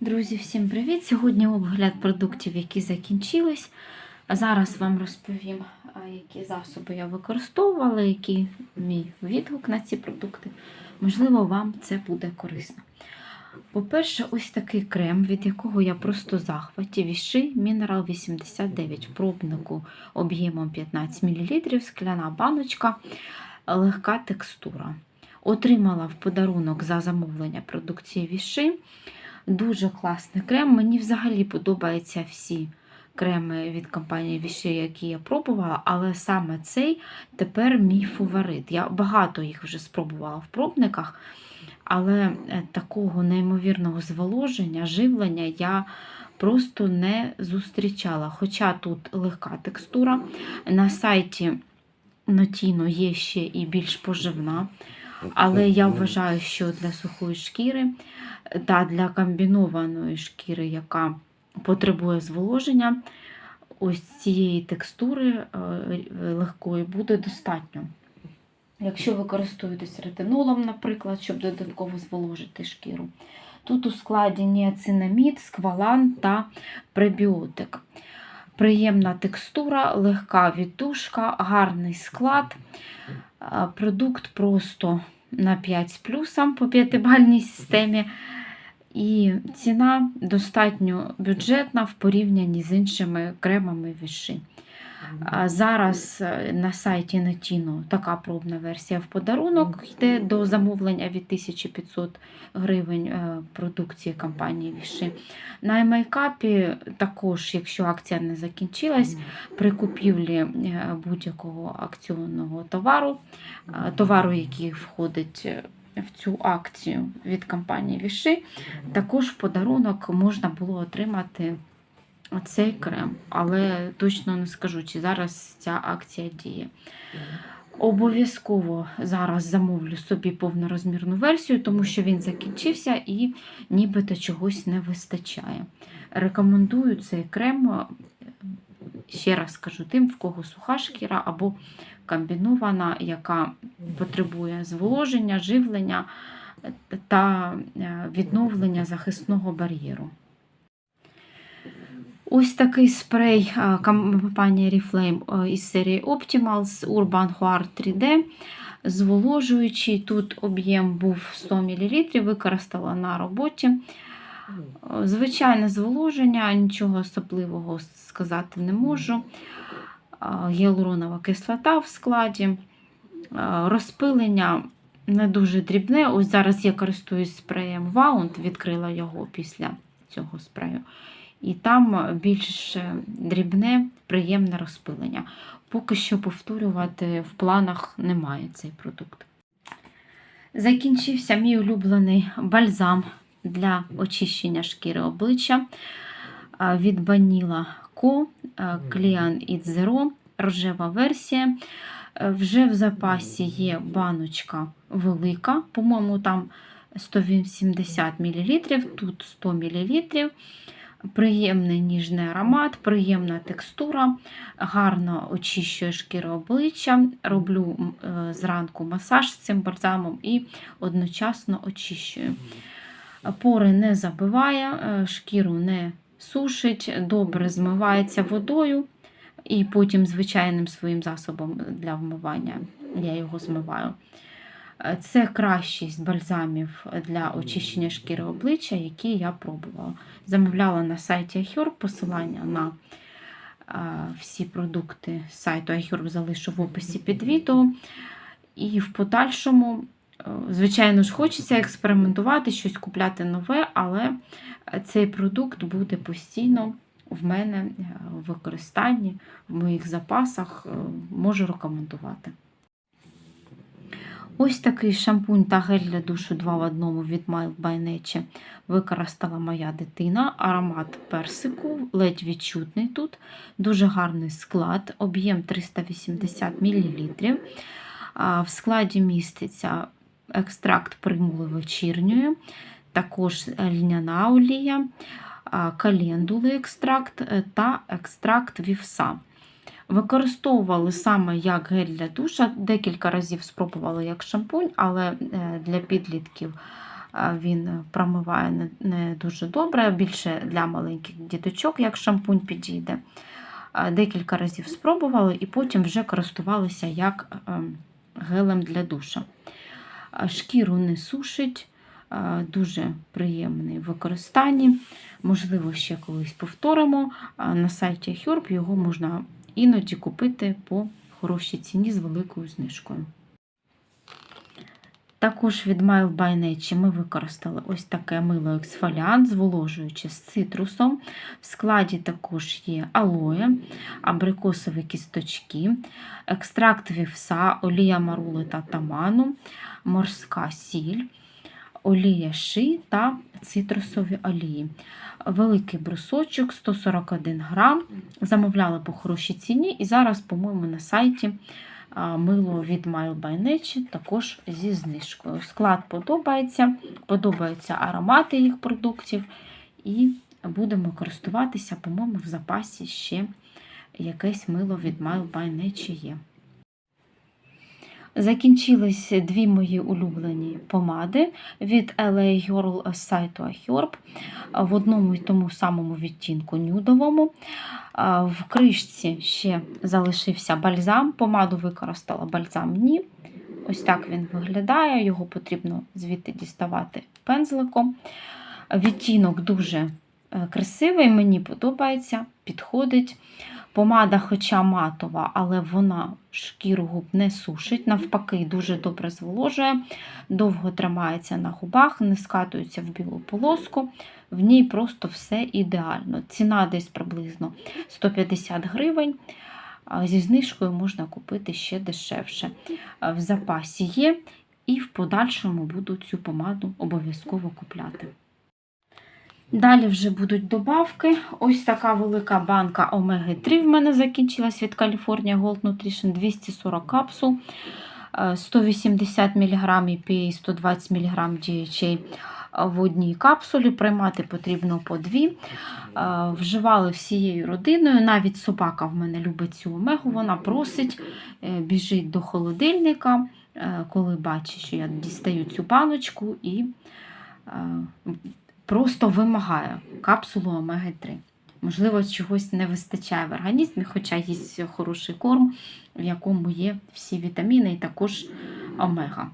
Друзі, всім привіт! Сьогодні огляд продуктів, які закінчились. Зараз вам розповім, які засоби я використовувала, який мій відгук на ці продукти. Можливо, вам це буде корисно. По-перше, ось такий крем, від якого я просто захваті. Віши Mineral 89 в пробнику об'ємом 15 мл, скляна баночка, легка текстура. Отримала в подарунок за замовлення продукції Віши. Дуже класний крем. Мені взагалі подобаються всі креми від компанії Vichy, які я пробувала, але саме цей тепер мій фаворит. Я багато їх вже спробувала в пробниках, але е, такого неймовірного зволоження, живлення я просто не зустрічала. Хоча тут легка текстура. На сайті Notino є ще і більш поживна. Але я вважаю, що для сухої шкіри та для комбінованої шкіри, яка потребує зволоження, ось цієї текстури е, легкої буде достатньо. Якщо ви користуєтесь ретинолом, наприклад, щоб додатково зволожити шкіру, тут у складі ніацинамід, сквалан та пребіотик. Приємна текстура, легка віддушка, гарний склад. Продукт просто на 5 з плюсом по п'ятибальній системі. І ціна достатньо бюджетна в порівнянні з іншими кремами віши. Зараз е, на сайті Notino така пробна версія в подарунок йде до замовлення від 1500 гривень е, продукції компанії Віши. На мейкапі також, якщо акція не закінчилась, при купівлі е, будь-якого акціонного товару, товару, який входить в цю акцію від компанії Віши, також подарунок можна було отримати цей крем, але точно не скажу, чи зараз ця акція діє. Обов'язково зараз замовлю собі повнорозмірну версію, тому що він закінчився і нібито чогось не вистачає. Рекомендую цей крем, е, ще раз скажу, тим, в кого суха шкіра або комбінована, яка потребує зволоження, живлення та е, відновлення захисного бар'єру. Ось такий спрей компанії Reflame із серії Optimals Urban Huar 3D. Зволожуючий. Тут об'єм був 100 мл, використала на роботі. Звичайне зволоження, нічого особливого сказати не можу. Гіалуронова кислота в складі. Розпилення не дуже дрібне. Ось зараз я користуюсь спреєм Wound, відкрила його після цього спрею. І там більш дрібне, приємне розпилення. Поки що повторювати в планах немає цей продукт. Закінчився мій улюблений бальзам для очищення шкіри обличчя від Баніла Ко Clean It Zero, рожева версія. Е, Вже в запасі є баночка велика, по-моєму, там 180 мл, тут 100 мл. Приємний ніжний аромат, приємна текстура, гарно очищує шкіру обличчя. Роблю е, зранку масаж з цим бальзамом і одночасно очищую. Пори не забиває, е, шкіру не сушить, добре змивається водою і потім звичайним своїм засобом для вмивання я його змиваю. Е, Це кращий з бальзамів для очищення шкіри обличчя, які я пробувала. Замовляла на сайті iHerb, посилання на е, всі продукти сайту iHerb залишу в описі під відео. І в подальшому, е, звичайно ж, хочеться експериментувати, щось купляти нове, але цей продукт буде постійно в мене в використанні, в моїх запасах, можу рекомендувати. Ось такий шампунь та гель для душу 2 в одному від Mild Nature використала моя дитина. Аромат персику, ледь відчутний тут, дуже гарний склад, об'єм 380 мл. В складі міститься екстракт примули вечірньої, також льняна олія, календули екстракт е, та екстракт вівса. Використовували саме як гель для душа, декілька разів спробували як шампунь, але е, для підлітків він промиває не, дуже добре, більше для маленьких діточок, як шампунь підійде. Декілька разів спробували і потім вже користувалися як ем, гелем для душа. Шкіру не сушить, дуже приємний в використанні. Можливо, ще колись повторимо. На сайті Herb його можна іноді купити по хорошій ціні з великою знижкою. Також від Mile Nature ми використали ось таке мило ексфоліант, зволожуючи з цитрусом. В складі також є алоє, абрикосові кісточки, екстракт вівса, олія марули та таману, морська сіль, олія ши та цитрусові олії. Великий брусочок 141 грам. Замовляли по хорошій ціні, і зараз, по-моєму, на сайті мило від Mile by також зі знижкою. Склад подобається, подобаються аромати їх продуктів, і будемо користуватися, по-моєму, в запасі ще якесь мило від Mile є. Закінчились дві мої улюблені помади від LA Girl з сайту Herb в одному і тому самому відтінку нюдовому. В кришці ще залишився бальзам. Помаду використала бальзам ні. Ось так він виглядає. Його потрібно звідти діставати пензликом. Відтінок дуже е, красивий, мені подобається, підходить. Помада, хоча матова, але вона шкіру губ не сушить, навпаки, дуже добре зволожує, довго тримається на губах, не скатується в білу полоску. В ній просто все ідеально. Ціна десь приблизно 150 гривень. Зі знижкою можна купити ще дешевше. В запасі є, і в подальшому буду цю помаду обов'язково купляти. Далі вже будуть добавки. Ось така велика банка омеги 3 в мене закінчилась від California Gold Nutrition 240 капсул, е, 180 мг EPA, 120 мг DHA в одній капсулі. Приймати потрібно по дві. Е, Вживали всією родиною. Навіть собака в мене любить цю омегу. Вона просить, е, біжить до холодильника, е, коли бачить, що я дістаю цю баночку і е, просто вимагає капсулу омеги-3. Можливо, чогось не вистачає в організмі, хоча є хороший корм, в якому є всі вітаміни і також омега.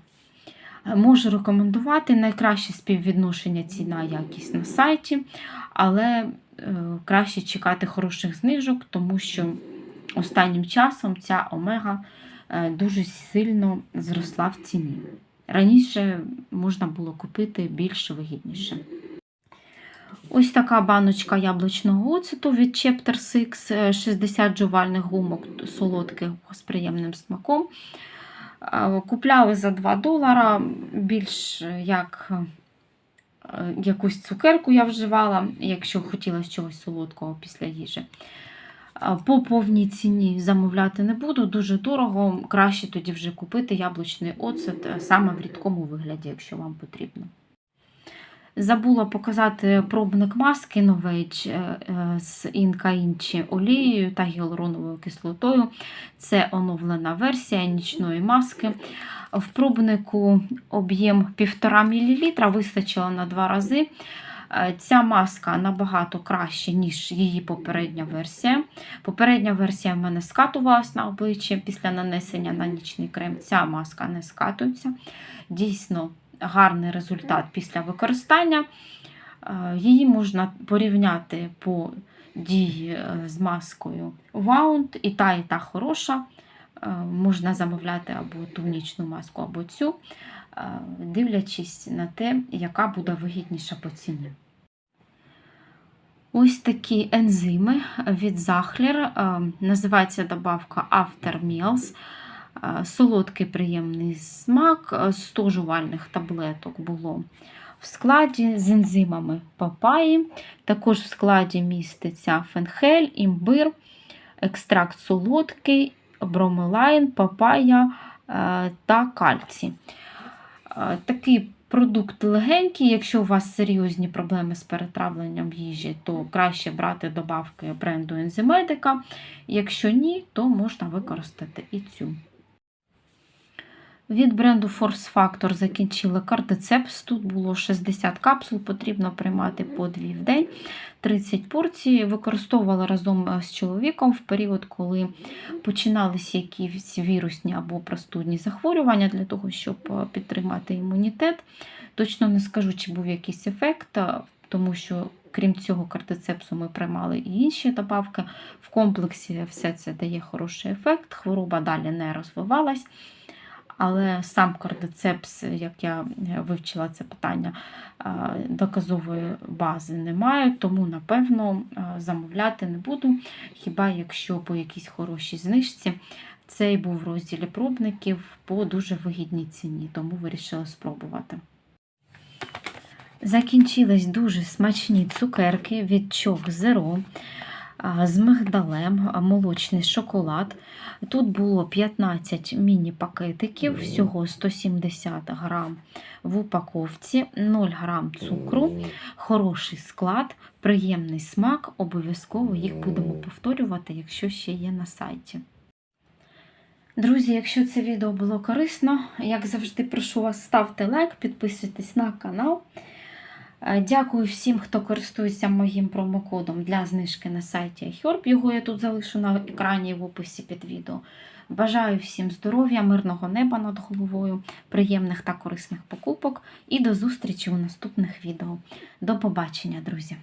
Можу рекомендувати найкраще співвідношення ціна якість на сайті, але е, краще чекати хороших знижок, тому що останнім часом ця омега е, дуже сильно зросла в ціні. Раніше можна було купити більш вигідніше. Ось така баночка яблучного оцету від Chapter 6, е, 60 жувальних гумок солодких з приємним смаком. Е, Купляли за 2 долара, більш як е, якусь цукерку я вживала, якщо хотілося чогось солодкого після їжі. Е, По повній ціні замовляти не буду, дуже дорого. Краще тоді вже купити яблучний оцет е, саме в рідкому вигляді, якщо вам потрібно. Забула показати пробник маски Novage е, е, з інка інчі олією та гіалуроновою кислотою. Це оновлена версія нічної маски. В пробнику об'єм 1,5 мл, вистачило на два рази. Е, Ця маска набагато краще, ніж її попередня версія. Попередня версія в мене скатувалась на обличчі після нанесення на нічний крем. Ця маска не скатується. Дійсно гарний результат після використання. Е, Її можна порівняти по дії е, з маскою Wound. І та, і та хороша. Е, Можна замовляти або ту нічну маску, або цю, дивлячись на те, яка буде вигідніша по ціні. Ось такі ензими від Захлер. Е, Називається добавка After Meals. Е, Солодкий приємний смак, е, 100 жувальних таблеток було в складі з ензимами папаї. Також в складі міститься фенхель, імбир, екстракт солодкий, бромелайн, папая е, та кальцій. Е, Такий продукт легенький. Якщо у вас серйозні проблеми з перетравленням їжі, то краще брати добавки бренду Enzymedica. Якщо ні, то можна використати і цю. Від бренду Force Factor закінчили кардицепс. Тут було 60 капсул, потрібно приймати по 2 в день, 30 порцій. Використовувала разом е, з чоловіком в період, коли починалися якісь вірусні або простудні захворювання для того, щоб е, підтримати імунітет. Точно не скажу, чи був якийсь ефект, е, тому що. Крім цього, кардицепсу ми приймали і інші добавки. В комплексі все це дає хороший ефект. Хвороба далі не розвивалась. Але сам кардицепс, як я е, вивчила це питання, е, доказової бази немає, тому, напевно, е, замовляти не буду. Хіба якщо по якійсь хорошій знижці. Цей був в розділі пробників по дуже вигідній ціні, тому вирішила спробувати. Закінчились дуже смачні цукерки від Чок Зеро з мигдалем, молочний шоколад. Тут було 15 міні-пакетиків, всього 170 грам в упаковці, 0 грам цукру, хороший склад, приємний смак. Обов'язково їх будемо повторювати, якщо ще є на сайті. Друзі, якщо це відео було корисно, як завжди, прошу вас, ставте лайк, підписуйтесь на канал. Е, Дякую всім, хто користується моїм промокодом для знижки на сайті iHerb. Його я тут залишу на екрані в описі під відео. Бажаю всім здоров'я, мирного неба над головою, приємних та корисних покупок і до зустрічі у наступних відео. До побачення, друзі!